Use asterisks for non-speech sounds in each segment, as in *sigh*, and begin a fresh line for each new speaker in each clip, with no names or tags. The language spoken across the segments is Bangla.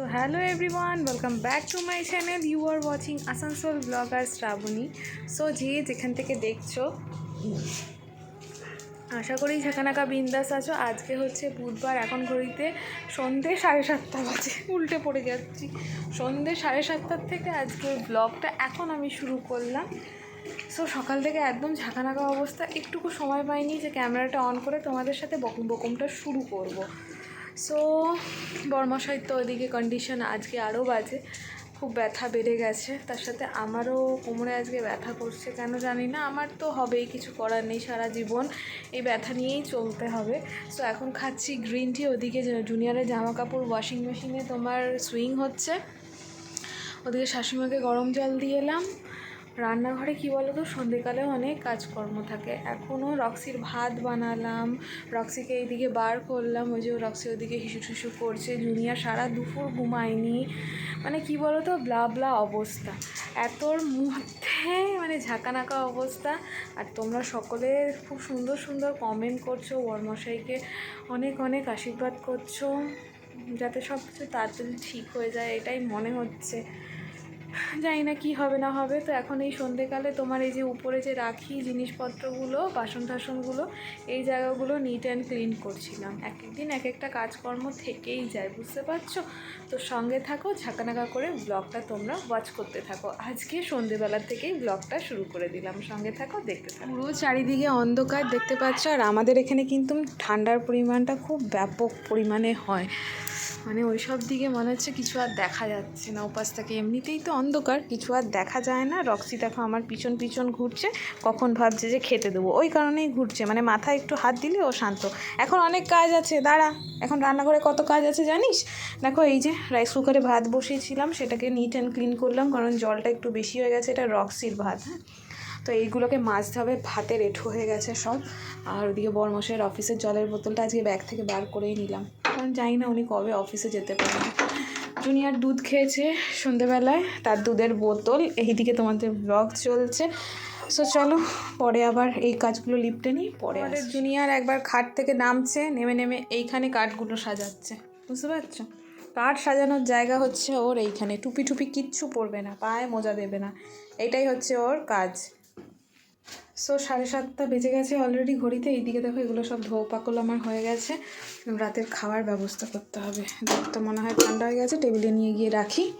So hello everyone, welcome back to my channel you are watching Asansol blogger Shrabani so যে যেখান থেকে দেখছ আশা করি ঝাঁকানাকা বিন্দাস আছো। আজকে হচ্ছে বুধবার এখন ঘড়িতে সন্ধে সাড়ে সাতটা বাজে। উল্টে পড়ে যাচ্ছি। সন্ধে সাড়ে সাতটার থেকে আজকে ব্লগটা এখন আমি শুরু করলাম। সো সকাল থেকে একদম ঝাঁকানাকা অবস্থা। একটুকু সময় পাইনি যে ক্যামেরাটা অন করে তোমাদের সাথে বকুম বকুমটা শুরু করব। সো বর্মশাই তো ওদিকে কন্ডিশন আজকে আরও বাজে। খুব ব্যথা বেড়ে গেছে। তার সাথে আমারও কোমরে আজকে ব্যথা করছে। কেন জানি না, আমার তো হবেই, কিছু করার নেই সারা জীবন। এই ব্যথা নিয়েই চলতে হবে। সো এখন খাচ্ছি গ্রিন টি ওদিকে জুনিয়রের জামা কাপড় ওয়াশিং মেশিনে তোমার সুইং হচ্ছে। ওদিকে শাশুড়িমাকে গরম জল দিয়ে এলাম। রান্নাঘরে কী বলো তো সন্ধেকালেও অনেক কাজকর্ম থাকে। এখনও রক্সির ভাত বানালাম, রক্সিকে এইদিকে বার করলাম, ওই যে রক্সি ওদিকে হিসু ঠিসু করছে, জুনিয়া সারা দুপুর ঘুমায়নি। মানে কি বলো তো ব্লা ব্লা অবস্থা। এতর মধ্যে *laughs* মানে ঝাঁকানাকা অবস্থা। আর তোমরা সকলে খুব সুন্দর সুন্দর কমেন্ট করছ, বরমশাইকে অনেক অনেক আশীর্বাদ করছ, যাতে সব কিছু তাড়াতাড়ি ঠিক হয়ে যায়, এটাই মনে হচ্ছে। জানি না কী হবে না হবে, তো এখন এই সন্ধেকালে তোমার এই যে উপরে যে রাখি জিনিসপত্রগুলো বাসন টাসনগুলো এই জায়গাগুলো নিট অ্যান্ড ক্লিন করছিলাম। এক একদিন এক একটা কাজকর্ম থেকেই যায়, বুঝতে পারছ? তো সঙ্গে থাকো, ঝাঁকানাকা করে ব্লগটা তোমরা ওয়াচ করতে থাকো। আজকে সন্ধেবেলার থেকেই ব্লগটা শুরু করে দিলাম। সঙ্গে থাকো, দেখতে থাকো। পুরো চারিদিকে অন্ধকার, দেখতে পাচ্ছ? আর আমাদের এখানে কিন্তু ঠান্ডার পরিমাণটা খুব ব্যাপক পরিমাণে হয়। মানে ওই সব দিকে মনে হচ্ছে কিছু আর দেখা যাচ্ছে না উপাস থেকে। এমনিতেই তো অন্ধকার, কিছু আর দেখা যায় না। রক্সি দেখো আমার পিছন পিছন ঘুরছে, কখন ভাবছে যে খেতে দেবো। ওই কারণেই ঘুরছে মানে মাথায় একটু হাত দিলে ও শান্ত। এখন অনেক কাজ আছে, দাঁড়া। এখন রান্নাঘরে কত কাজ আছে জানিস? দেখো এই যে রাইস কুকারে ভাত বসিয়েছিলাম, সেটাকে নিট অ্যান্ড ক্লিন করলাম, কারণ জলটা একটু বেশি হয়ে গেছে, এটা রক্সির ভাত হ্যাঁ? তো এইগুলোকে মাজতে হবে, ভাতে রেঠো হয়ে গেছে সব। আর ওদিকে বরমশের অফিসের জলের বোতলটা আজকে ব্যাগ থেকে বার করেই নিলাম। কারণ জানি না উনি কবে অফিসে যেতে পারবেন। জুনিয়র দুধ খেয়েছে সন্ধেবেলায় তার দুধের বোতল। এইদিকে তোমাদের ব্লগ চলছে। সো চলো পরে আবার এই কাজগুলো লিপটে নিই পরে আমাদের জুনিয়ার একবার খাট থেকে নামছে নেমে নেমে এইখানে কাঠগুলো সাজাচ্ছে। বুঝতে পারছ? কাঠ সাজানোর জায়গা হচ্ছে ওর এইখানে। টুপি টুপি কিচ্ছু পরবে না পায়ে মোজা দেবে না। এটাই হচ্ছে ওর কাজ। সো সাড়ে সাতটা বেজে গেছে অলরেডি ঘড়িতে। এইদিকে দেখো এগুলো সব ধোয়া পাকল আমার হয়ে গেছে। রাতের খাওয়ার ব্যবস্থা করতে হবে। তো মনে হয় ঠান্ডা হয়ে গেছে টেবিলে নিয়ে গিয়ে রাখি।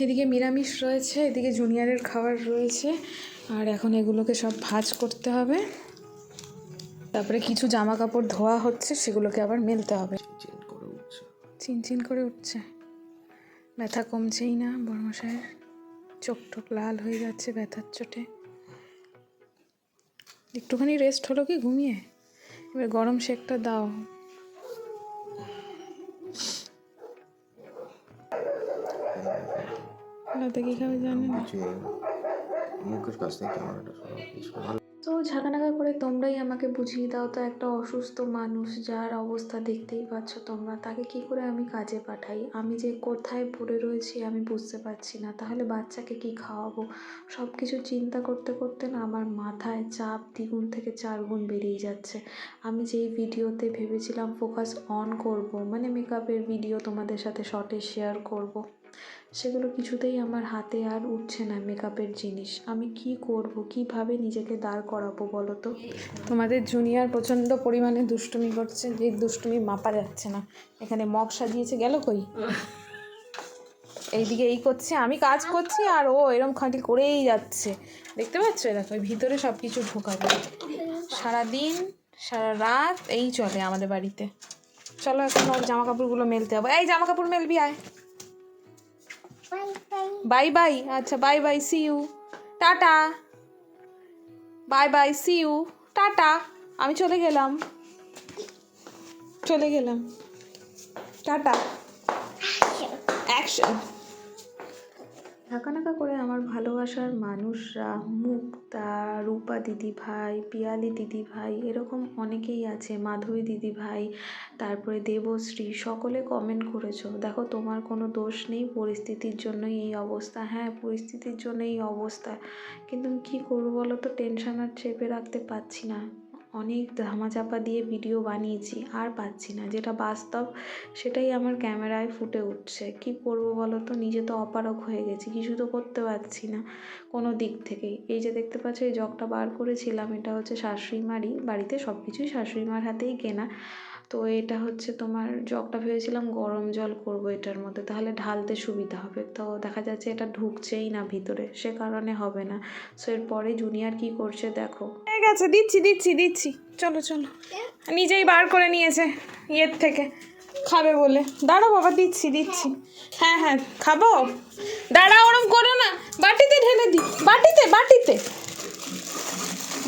এদিকে নিরামিষ রয়েছে এদিকে জুনিয়রের খাবার রয়েছে। আর এখন এগুলোকে সব ভাজ করতে হবে। তারপরে কিছু জামা কাপড় ধোয়া হচ্ছে সেগুলোকে আবার মেলতে হবে।
চিন করে উঠছে।
চিনচিন করে উঠছে। ব্যথা কমছেই না বর্মশায়ের চোখ টোক লাল হয়ে যাচ্ছে ব্যথার চোটে। একটুখানি রেস্ট হলো কি ঘুমিয়ে? এবার গরম শেকটা দাও। রাতে কি খাবে জানি না।
মুখের কাছ থেকে ক্যামেরাটা সরাও কিছু। ভালো
তো ঝাঁকানাকা করে তোমরাই আমাকে বুঝিয়ে দাও তো একটা অসুস্থ মানুষ যার অবস্থা দেখতেই পাচ্ছ তোমরা, তাকে কি করে আমি কাজে পাঠাই? আমি যে কোথায় পড়ে রয়েছি আমি বুঝতে পারছি না। তাহলে বাচ্চাকে কি খাওয়াবো? সব কিছু চিন্তা করতে করতে না আমার মাথায় চাপ দ্বিগুণ থেকে চার গুণ বেরিয়ে যাচ্ছে। আমি যেই ভিডিওতে ভেবেছিলাম ফোকাস অন করব মানে মেকআপের ভিডিও তোমাদের সাথে শর্টে শেয়ার করব। সেগুলো কিছুতেই আমার হাতে আর উঠছে না মেকআপের জিনিস। আমি কি করব? কীভাবে নিজেকে দাঁড় করাবো বলো তো? তোমাদের জুনিয়র প্রচণ্ড পরিমাণে দুষ্টুমি করছে, যে দুষ্টুমি মাপা যাচ্ছে না। এখানে মগ সাজিয়েছে, গেল কই? এইদিকে এই করছে, আমি কাজ করছি আর ও এরম খাঁটি করেই যাচ্ছে। দেখতে পাচ্ছ দেখো ভিতরে সব কিছু ঢোকাবে। সারাদিন, সারা রাত এই চলে আমাদের বাড়িতে। চলো এখন জামা কাপড়গুলো মেলতে হবে এই জামা কাপড় মেলবি, আয়। বাই বাই আচ্ছা bye bye see you tata bye bye see you tata আমি চলে গেলাম। চলে গেলাম। টাটা অ্যাকশন ঢাকানাকা করে আমার ভালোবাসার মানুষরা মুক্তা রূপা দিদি ভাই, পিয়ালি দিদি ভাই, এরকম অনেকেই আছে, মাধবী দিদি ভাই, তারপরে দেবশ্রী, সকলে কমেন্ট করেছ। দেখো, তোমার কোনো দোষ নেই, পরিস্থিতির জন্যই এই অবস্থা। হ্যাঁ পরিস্থিতির জন্য এই অবস্থা। কিন্তু আমি কী করব বলো তো? টেনশন আর চেপে রাখতে পারছি না। অনেক ধামাচাপা দিয়ে ভিডিও বানিয়েছি, আর পাচ্ছি না। যেটা বাস্তব, সেটাই আমার ক্যামেরায় ফুটে উঠছে। কি করব বলো তো? নিজে তো অপারক হয়ে গেছি, কিছু তো করতে পারছি না কোনো দিক থেকেই। এই যে দেখতে পাচ্ছ, এই জগটা বার করেছিলাম, এটা হচ্ছে শাশুড়ি মারই বাড়িতে সব কিছুই শাশুড়ি মার হাতেই কেনা। তো এটা হচ্ছে তোমার জগটা ভেবেছিলাম গরম জল করব এটার মধ্যে, তাহলে ঢালতে সুবিধা হবে। তো দেখা যাচ্ছে এটা ঢুকছেই না ভিতরে, সে কারণে হবে না। সো এরপরে জুনিয়র কি করছে দেখো। ঠিক আছে দিচ্ছি দিচ্ছি দিচ্ছি। চলো চলো। নিজেই বার করে নিয়েছে ইয়ের থেকে, খাবে বলে। দাঁড়াও বাবা, দিচ্ছি দিচ্ছি। হ্যাঁ হ্যাঁ খাব? দাঁড়া ওরম করো না। বাটিতে ঢেলে দি। বাটিতে বাটিতে।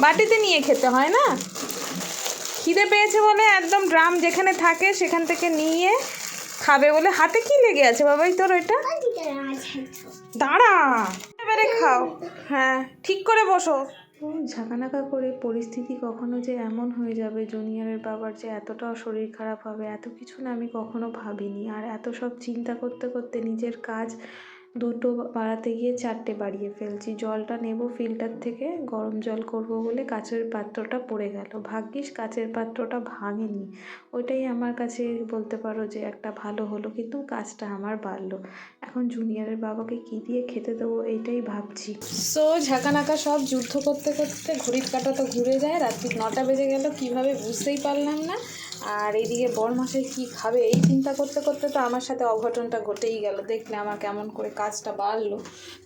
বাটিতে নিয়ে খেতে হয় না? খিদে পেয়েছে বলে একদম ড্রাম যেখানে থাকে সেখান থেকে নিয়ে খাবে বলে হাতে কি লেগে আছে বাবাই তোর ওইটা? দাঁড়া। এবারে খাও। হ্যাঁ ঠিক করে বসো। ঝাঁকানাকা করে পরিস্থিতি কখনো যে এমন হয়ে যাবে, জুনিয়রের বাবার যে এতটাও শরীর খারাপ হবে, এত কিছু না আমি কখনো ভাবিনি। আর এত সব চিন্তা করতে করতে নিজের কাজ দুটো বাড়াতে গিয়ে চারটে বাড়িয়ে ফেলছি। জলটা নেব ফিল্টার থেকে, গরম জল করব বলে কাচের পাত্রটা পড়ে গেল। ভাগ্যিস কাচের পাত্রটা ভাঙেনি। ওইটাই আমার কাছে বলতে পারো যে একটা ভালো হলো, কিন্তু কাজটা আমার বাড়লো। এখন জুনিয়রের বাবাকে কি দিয়ে খেতে দেবো এইটাই ভাবছি। সো ঝাঁকানাকা সব যুদ্ধ করতে করতে ঘড়ির কাটা তো ঘুরে যায়, রাত্রি নটা বেজে গেল, কীভাবে বুঝতেই পারলাম না। আর এইদিকে বরমাসে কি খাবে, এই চিন্তা করতে করতে তো আমার সাথে অঘটনটা ঘটেই গেল। দেখলে আমার কেমন করে কাজটা বাড়লো।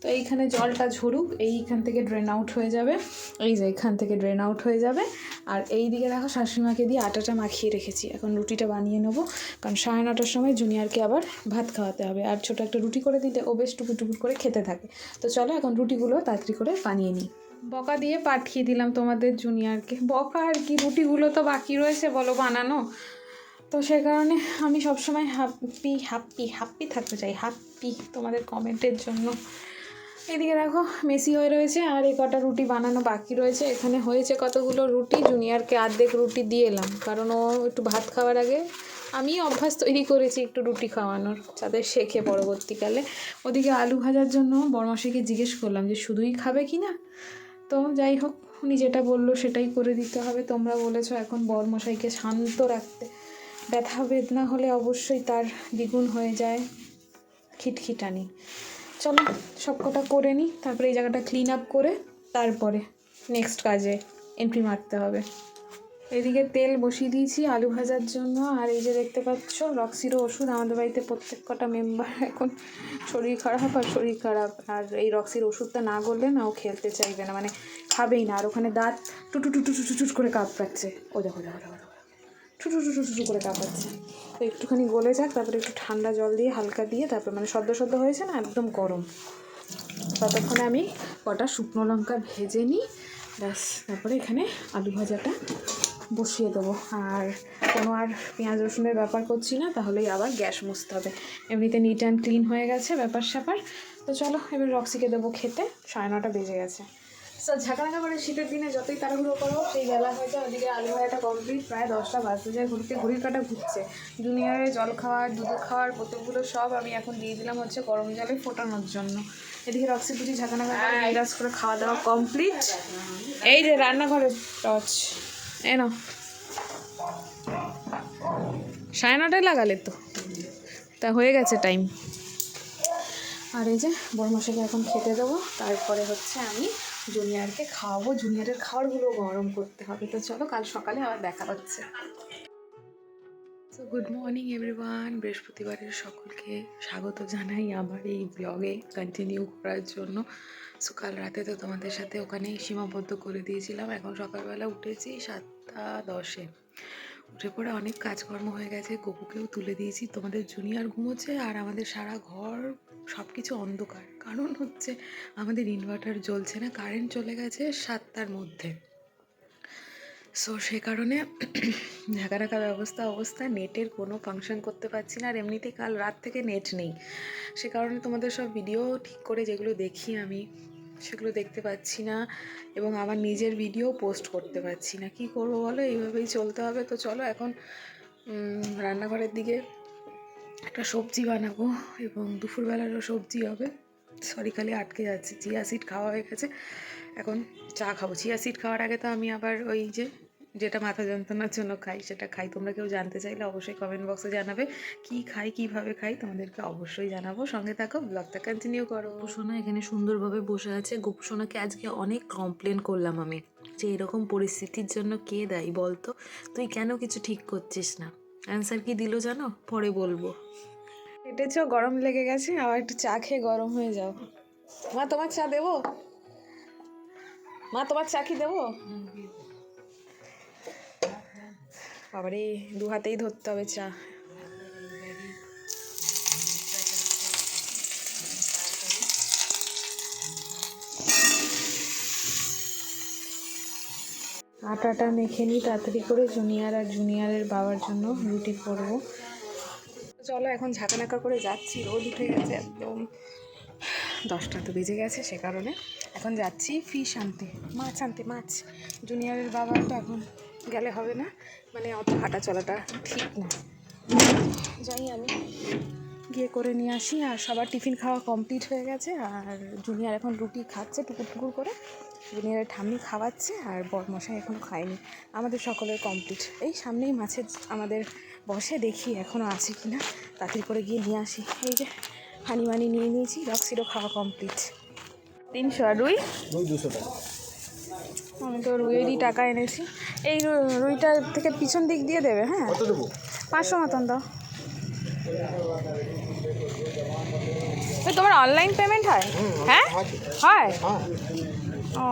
তো এইখানে জলটা ঝরুক, এইখান থেকে ড্রেন আউট হয়ে যাবে। এই যে এখান থেকে ড্রেন আউট হয়ে যাবে। আর এই দিকে দেখো শাশুড়িমাকে দিয়ে আটাটা মাখিয়ে রেখেছি। এখন রুটিটা বানিয়ে নেব। কারণ সাড়ে নটার সময় জুনিয়রকে আবার ভাত খাওয়াতে হবে। আর ছোটো একটা রুটি করে দিলে ও বেশ টুকুর টুকুর করে খেতে থাকে। তো চলো এখন রুটিগুলো তাড়াতাড়ি করে বানিয়ে নিই। বকা দিয়ে পাঠিয়ে দিলাম তোমাদের জুনিয়রকে বকা আর কি, রুটিগুলো তো বাকি রয়েছে বলো বানানো। তো সে কারণে আমি সবসময় হ্যাপি হ্যাপি হ্যাপি থাকতে চাই হ্যাপি তোমাদের কমেন্টের জন্য। এদিকে দেখো, মেসি হয়ে রয়েছে, আর এই কটা রুটি বানানো বাকি রয়েছে। এখানে হয়েছে কতগুলো রুটি জুনিয়রকে অর্ধেক রুটি দিয়ে এলাম। কারণ ও একটু ভাত খাওয়ার আগে আমি অভ্যাস তৈরি করেছি একটু রুটি খাওয়ানোর, যাতে শেখে পরবর্তীকালে। ওদিকে আলু ভাজার জন্য বড়মাসিকে জিজ্ঞেস করলাম যে, শুধুই খাবে কি না? তো যাই হোক, উনি যেটা বলল সেটাই করে দিতে হবে। তোমরা বলেছ এখন বরমশাইকে শান্ত রাখতে। ব্যথা বেদনা হলে অবশ্যই তার দ্বিগুণ হয়ে যায় খিটখিটানি। চলো, সব কটা করে নিই তারপরে এই জায়গাটা ক্লিন আপ করে তারপরে নেক্সট কাজে এন্ট্রি মারতে হবে। এদিকে তেল বসিয়ে দিয়েছি, আলু ভাজার জন্য। আর এই যে দেখতে পাচ্ছ, রক্সিরও ওষুধ। আমাদের বাড়িতে প্রত্যেক কটা মেম্বার এখন শরীর খারাপ আর শরীর খারাপ। আর এই রক্সির ওষুধটা না করলে না ও খেলতে চাইবে না মানে খাবেই না। আর ওখানে দাঁত টুটু টুটু টুটু টুট করে কাঁপড়াচ্ছে। ও দেখো দেখো দেখো টুটু টুটু টুটু করে কাঁপাচ্ছে তো একটুখানি গলে যাক, তারপরে একটু ঠান্ডা জল দিয়ে হালকা দিয়ে, তারপরে মানে সদ্য সদ্য হয়েছে না, একদম গরম। ততক্ষণে আমি কটা শুকনো লঙ্কা ভেজে নিই। ব্যাস, তারপরে এখানে আলু ভাজাটা বসিয়ে দেবো। আর কোনো আর পেঁয়াজ রসুনের ব্যাপার করছি না তাহলেই আবার গ্যাস মুছতে হবে। এমনিতে নিট অ্যান্ড ক্লিন হয়ে গেছে ব্যাপার স্যাপার। তো চলো এবার রক্সিকে দেবো খেতে। সাড়ে নটা বেজে গেছে। সো ঝাঁকানাকা করে শীতের দিনে যতই তাড়াহুড়ো করো সেই বেলা হয়ে যায় ওদিকে আলু ভাজাটা কমপ্লিট প্রায় দশটা বাজতে যায় ঘুরতে ঘড়ির কাটা ঘুরছে। জুনিয়রের জল খাওয়ার দুধ খাওয়ার বোতলগুলো সব আমি এখন দিয়ে দিলাম হচ্ছে গরম জলে ফোটানোর জন্য। এদিকে রক্সি দুটি ঝাঁকানাকা করে করে খাওয়া দাওয়া কমপ্লিট এই যে রান্নাঘরের টর্চ। এ নাও। সাড়ে নটায় লাগালে তো। তা হয়ে গেছে টাইম। আর এই যে বড়মশাকে এখন খেতে দেবো। তারপরে হচ্ছে আমি জুনিয়রকে খাওয়াবো। জুনিয়রের খাবারগুলো গরম করতে হবে। তো চলো কাল সকালে আবার দেখা হচ্ছে। সো গুড মর্নিং এভরিওয়ান বৃহস্পতিবারের সকলকে স্বাগত জানাই আমার এই ব্লগে কন্টিনিউ করার জন্য। সো কাল রাতে তো তোমাদের সাথে ওখানেই সীমাবদ্ধ করে দিয়েছিলাম। এখন সকালবেলা উঠেছি সাতটা দশে। উঠে পড়ে অনেক কাজকর্ম হয়ে গেছে, গপুকেও তুলে দিয়েছি। তোমাদের জুনিয়র ঘুমোচ্ছে আর আমাদের সারা ঘর সব কিছু অন্ধকার। কারণ হচ্ছে আমাদের ইনভার্টার জ্বলছে না কারেন্ট চলে গেছে সাতটার মধ্যে। সো সে কারণে ঢাকা ঢাকা ব্যবস্থা অবস্থা, নেটের কোনো ফাংশন করতে পারছি না আর এমনিতে কাল রাত থেকে নেট নেই। সে কারণে তোমাদের সব ভিডিও ঠিক করে যেগুলো দেখি আমি, সেগুলো দেখতে পাচ্ছি না এবং আমার নিজের ভিডিও পোস্ট করতে পারছি না। কি করব বলো? এইভাবেই চলতে হবে। তো চলো এখন রান্নাঘরের দিকে একটা সবজি বানাবো এবং দুপুরবেলারও সবজি হবে। সরি খালি আটকে যাচ্ছে। চিয়া সিড খাওয়া হয়ে গেছে। এখন চা খাব। চিয়া সিড খাওয়ার আগে তো আমি আবার ওই যে
যেটা মাথা যন্ত্রণার জন্য খাই সেটা খাই। তোমরা কেউ জানতে চাইলে অবশ্যই কমেন্ট বক্সে জানাবে কি খাই কীভাবে খাই তোমাদেরকে অবশ্যই জানাব। সঙ্গে থাকো ব্লগটা কন্টিনিউ করো। গোপসোনা এখানে সুন্দরভাবে বসে আছে। গোপসোনাকে আজকে অনেক কমপ্লেন করলাম আমি যে এরকম পরিস্থিতির জন্য কে দায়ী বলতো? তুই কেন কিছু ঠিক করছিস না? অ্যান্সার কি দিল জানো? পরে বলব। এটেছ গরম লেগে গেছে? আবার একটু চা খেয়ে গরম হয়ে যাও। মা তোমার চা দেবো? মা তোমার চা কি দেবো? বাবারে, দু হাতেই ধরতে হবে চা। আটাটা মেখে নিই, তাড়াতাড়ি করে জুনিয়র আর জুনিয়রের বাবার জন্য রুটি করব। চলো, এখন ঝাঁকানাকা করে যাচ্ছি, রোদ উঠে গেছে একদম। দশটা তো বেজে গেছে সে কারণে। এখন যাচ্ছি ফিশ আনতে, মাছ আনতে, মাছ। জুনিয়রের বাবার তো এখন গেলে হবে না। মানে অত হাঁটা চলাটা ঠিক না। যাই আমি গিয়ে করে নিয়ে আসি, আর সবার টিফিন খাওয়া কমপ্লিট হয়ে গেছে, আর জুনিয়র এখন রুটি খাচ্ছে টুকুর টুকুর করে। জুনিয়রের ঠাম্মি খাওয়াচ্ছে, আর বরমশাই এখনও খায়নি। আমাদের সকলের কমপ্লিট। এই সামনেই মাছের, আমাদের বসে দেখি এখনও আছে কি না তাড়াতাড়ি করে গিয়ে নিয়ে আসি। এই যে হানি মানি নিয়ে নিয়েছি, রক্সিরও খাওয়া কমপ্লিট। তিনশো আর রুই
দুশো টাকা।
আমি তো রুইয়েরই টাকা এনেছি। এই রু- রুইটার থেকে পিছন দিক দিয়ে দেবে হ্যাঁ?
কত
পাঁচশো মতন দাও। তো তোমার অনলাইন পেমেন্ট হয়? হ্যাঁ। হয়?
হ্যাঁ।
ও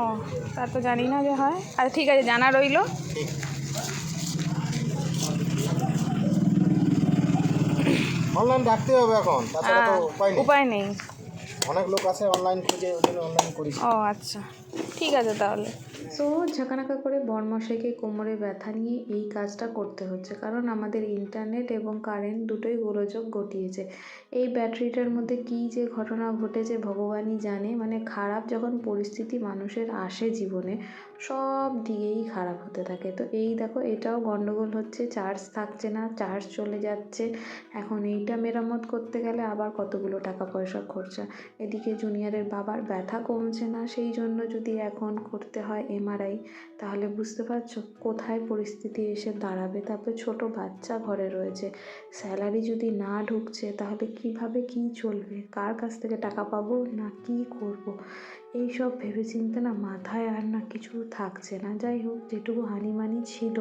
তা তো জানি না যে হয়। আচ্ছা ঠিক আছে জানা রইল।
অনলাইন *clears throat* রাখতে হবে এখন উপায় নেই। অনেক লোক আছে অনলাইন খুঁজে ওই জন্য অনলাইন করি
ও আচ্ছা। ঠিক আছে তাহলে। সো ঝাঁকানাকা করে বরমশাইকে কোমরে ব্যথা নিয়ে এই কাজটা করতে হচ্ছে। কারণ আমাদের ইন্টারনেট এবং কারেন্ট দুটোই গোলযোগ ঘটিয়েছে। এই ব্যাটারিটার মধ্যে কি যে ঘটনা ঘটেছে ভগবানই জানে। মানে খারাপ যখন পরিস্থিতি মানুষের আসে জীবনে সব দিকেই খারাপ হতে থাকে। তো এই দেখো, এটাও গন্ডগোল হচ্ছে চার্জ থাকছে না চার্জ চলে যাচ্ছে। এখন এইটা মেরামত করতে গেলে আবার কতগুলো টাকা পয়সা খরচা। এদিকে জুনিয়রের বাবার ব্যথা কমছে না, সেই জন্য যদি এখন করতে হয় এমআরআই তাহলে বুঝতে পারছ কোথায় পরিস্থিতি এসে দাঁড়াবে। তারপরে ছোট বাচ্চা ঘরে রয়েছে স্যালারি যদি না ঢুকছে, তাহলে কীভাবে কি চলবে? কার কাছ থেকে টাকা পাবো না কি করব। এই সব ভেবেচিন্তে না মাথায় আর না কিছু থাকছে না। যাই হোক, যেটুকু হানিমানি ছিল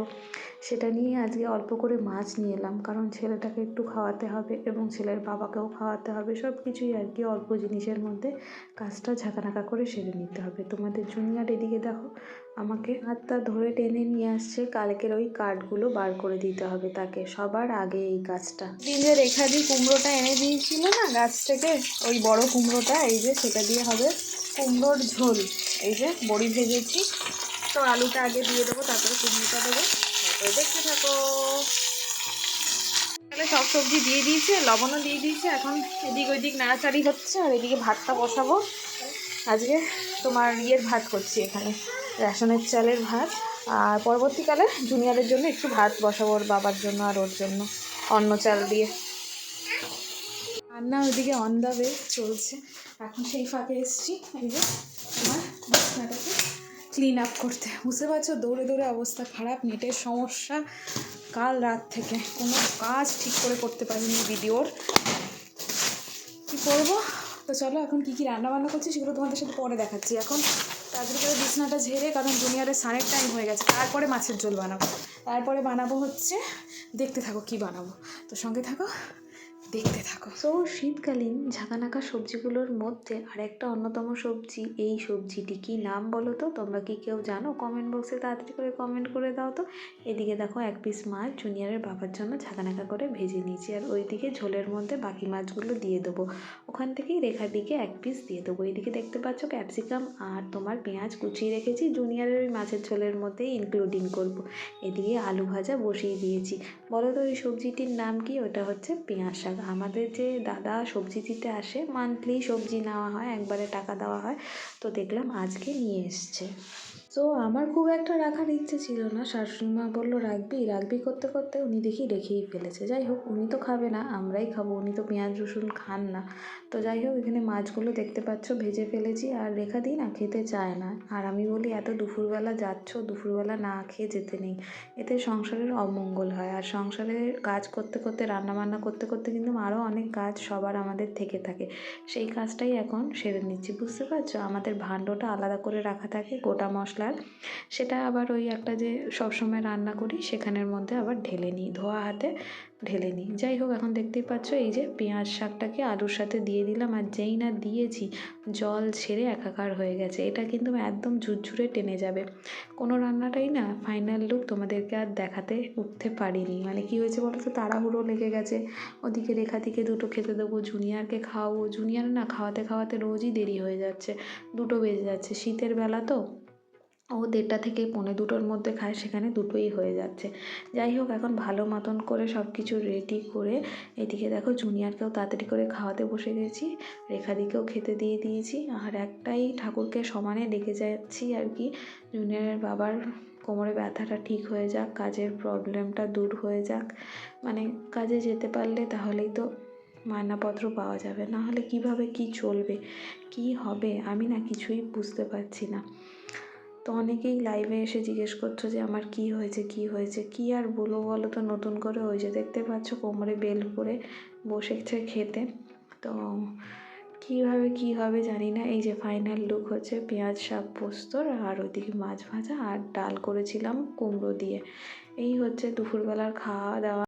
সেটা নিয়ে আজকে অল্প করে মাছ নিয়ে এলাম। কারণ ছেলেটাকে একটু খাওয়াতে হবে এবং ছেলের বাবাকেও খাওয়াতে হবে। সব কিছুই আর কি অল্প জিনিসের মধ্যে কাজটা ঝাঁকানাকা করে সেরে নিতে হবে। তোমাদের জুনিয়র এদিকে দেখো, আমাকে হাতটা ধরে টেনে নিয়ে আসছে। কালকের ওই কার্ডগুলো বার করে দিতে হবে তাকে। সবার আগে এই কাজটা। দিন যে দিয়ে কুমড়োটা এনে দিয়েছিল না গাছ থেকে? ওই বড় কুমড়োটা, এই যে সেটা দিয়ে হবে কুমড়োর ঝোল। এই যে বড়ি ভেজেছি। তো আলুটা আগে দিয়ে দেবো, তারপরে কুমড়োটা দেবো। দেখতে থাকো। তাহলে সব সবজি দিয়ে দিয়েছে, লবণও দিয়ে দিয়েছে। এখন এদিক ওইদিক নাড়াচাড়ি হচ্ছে আর এদিকে ভাতটা বসাবো। আজকে তোমার ইয়ের ভাত করছি এখানে, রেশনের চালের ভাত। আর পরবর্তীকালে জুনিয়রের জন্য একটু ভাত বসাবো ওর বাবার জন্য আর ওর জন্য, অন্ন চাল দিয়ে। রান্না ওইদিকে অন দ্য চলছে। এখন সেই ফাঁকে এসছি, এই যে আমার বিছনাটাকে ক্লিন আপ করতে। বুঝতে পারছ? দৌড়ে দৌড়ে অবস্থা খারাপ, নেটের সমস্যা। কাল রাত থেকে কোনো কাজ ঠিক করে করতে পারিনি ভিডিওর কী করব? তো চলো, এখন কী কী রান্না বান্না করছি সেগুলো তোমাদের সাথে পরে দেখাচ্ছি। এখন তাড়াতাড়ি করে বিছনাটা ঝেড়ে, কারণ জুনিয়রের সানের টাইম হয়ে গেছে, তারপরে মাছের ঝোল বানাবো। তারপরে বানাবো হচ্ছে, দেখতে থাকো কি বানাবো। তো সঙ্গে থাকো। দেখতে থাকো। সো শীতকালীন ঝাঁকানাকা সবজিগুলোর মধ্যে আরেকটা অন্যতম সবজি, এই সবজিটি কি নাম বলো তো? তোমরা কি কেউ জানো? কমেন্ট বক্সে তাড়াতাড়ি করে কমেন্ট করে দাও তো। এদিকে দেখো, এক পিস মাছ জুনিয়রের বাবার জন্য ঝাঁকানাকা করে ভেজে নিয়েছি। আর ওইদিকে ঝোলের মধ্যে বাকি মাছগুলো দিয়ে দেবো। ওখান থেকেই রেখার দিকে এক পিস দিয়ে দেবো। এদিকে দেখতে পাচ্ছ ক্যাপসিকাম আর তোমার পেঁয়াজ কুচিয়ে রেখেছি। জুনিয়রের ওই মাছের ঝোলের মধ্যেই ইনক্লুডিং করব। এদিকে আলু ভাজা বসিয়ে দিয়েছি। বলো তো ওই সবজিটির নাম কি? ওটা হচ্ছে পেঁয়াজ শাক। আমাদের যে দাদা সবজি দিতে আসে মান্থলি সবজি নেওয়া হয়, একবারে টাকা দেওয়া হয়, তো দেখলাম আজকে নিয়ে এসছে। তো আমার খুব একটা রাখার ইচ্ছে ছিল না। শাশুড়ি মা বলল, রাখবি রাখবি করতে করতে উনি দেখি রেখেই ফেলেছে। যাই হোক, উনি তো খাবে না, আমরাই খাব, উনি তো পেঁয়াজ, রসুন খান না। তো যাই হোক, এখানে মাছগুলো দেখতে পাচ্ছ, ভেজে ফেলেছি আর রেখা দিই না খেতে চায় না। আর আমি বলি, এত দুপুরবেলা যাচ্ছ, দুপুরবেলা না খেয়ে যেতে নেই। এতে সংসারের অমঙ্গল হয়। আর সংসারে কাজ করতে করতে, রান্না বান্না করতে করতে কিন্তু আরও অনেক কাজ সবার আমাদের থেকে থাকে। সেই কাজটাই এখন সেরে নিচ্ছি, বুঝতে পারছ? আমাদের ভাণ্ডটা আলাদা করে রাখা থাকে, গোটা মশলার সেটা আবার ওই একটা যে সবসময় রান্না করি, সেখানের মধ্যে আবার ঢেলে নিই, ধোয়া হাতে ঢেলে নিই। যাই হোক, এখন দেখতেই পাচ্ছ এই যে পেঁয়াজ শাকটাকে আলুর সাথে দিয়ে দিলাম আর যেই না দিয়েছি, জল ছেড়ে একাকার হয়ে গেছে। এটা কিন্তু একদম ঝুরঝুরে টেনে যাবে। কোনো রান্নাটাই না ফাইনাল লুক তোমাদেরকে আর দেখাতে উঠতে পারিনি। মানে কি হয়েছে বলো তো? তাড়াহুড়ো লেগে গেছে। ওদিকে রেখা থেকে দুটো খেতে দেবো, জুনিয়রকে খাওয়াবো। জুনিয়র না খাওয়াতে খাওয়াতে রোজই দেরি হয়ে যাচ্ছে। দুটো বেজে যাচ্ছে। শীতের বেলা তো ও দেড়টা থেকে পৌনে দুটোর মধ্যে খায়, সেখানে দুটোই হয়ে যাচ্ছে। যাই হোক, এখন ভালো মতন করে সব কিছু রেডি করে এদিকে দেখো জুনিয়রকেও তাড়াতাড়ি করে খাওয়াতে বসে গেছি, রেখাদিকেও খেতে দিয়ে দিয়েছি। আর একটাই ঠাকুরকে সমানে ডেকে যাচ্ছি আর কি, জুনিয়রের বাবার কোমরে ব্যথাটা ঠিক হয়ে যাক, কাজের প্রবলেমটা দূর হয়ে যাক। মানে কাজে যেতে পারলে তাহলেই তো মায়নাপত্র পাওয়া যাবে না হলে কীভাবে কি চলবে, কি হবে আমি না কিছুই বুঝতে পারছি না। তো অনেকেই লাইভে এসে জিজ্ঞেস করছ যে, আমার কি হয়েছে? কি হয়েছে? কি আর বলব বলো তো? নতুন করে ওই যে দেখতে পাচ্ছ কোমরে বেল করে বসেছে খেতে। তো কীভাবে কী হবে জানি না। এই যে ফাইনাল লুক হচ্ছে পেঁয়াজ, শাক পোস্তর আর ওইদিকে মাছ ভাজা আর ডাল করেছিলাম কুমড়ো দিয়ে। এই হচ্ছে দুপুরবেলার খাওয়া দাওয়া